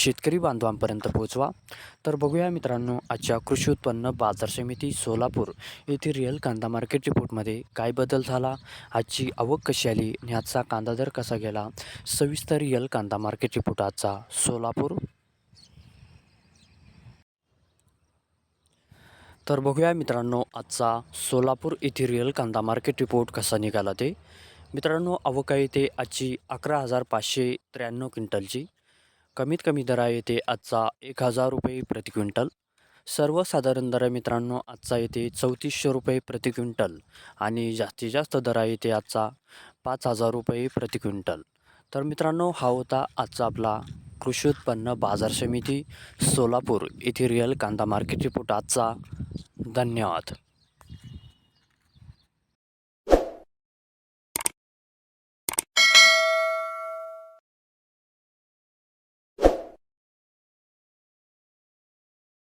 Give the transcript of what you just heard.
शेतकरी बांधवांपर्यंत पोहोचवा. तर बघूया मित्रांनो आजच्या कृषी उत्पन्न बाजार समिती सोलापूर येथे रिअल कांदा मार्केट रिपोर्टमध्ये काय बदल झाला? आजची आवक कशी आली? आणि आजचा कांदा दर कसा गेला? सविस्तर रिअल कांदा मार्केट रिपोर्ट आजचा सोलापूर. तर बघूया मित्रांनो आजचा सोलापूर येथे रिअल कांदा मार्केट रिपोर्ट कसा निघाला ते. मित्रांनो आवक आहे ते आजची अकरा हजार पाचशे त्र्याण्णव क्विंटलची. कमीत कमी दरा येते आजचा एक हजार रुपये प्रति क्विंटल. सर्वसाधारण दरा मित्रांनो आजचा येते चौतीसशे रुपये प्रति क्विंटल आणि जास्तीत जास्त दरा येते आजचा पाच हजार रुपये प्रति क्विंटल. तर मित्रांनो हा होता आजचा आपला कृषी उत्पन्न बाजार समिती सोलापूर येथे रिअल कांदा मार्केट रिपोर्ट आजचा. धन्यवाद.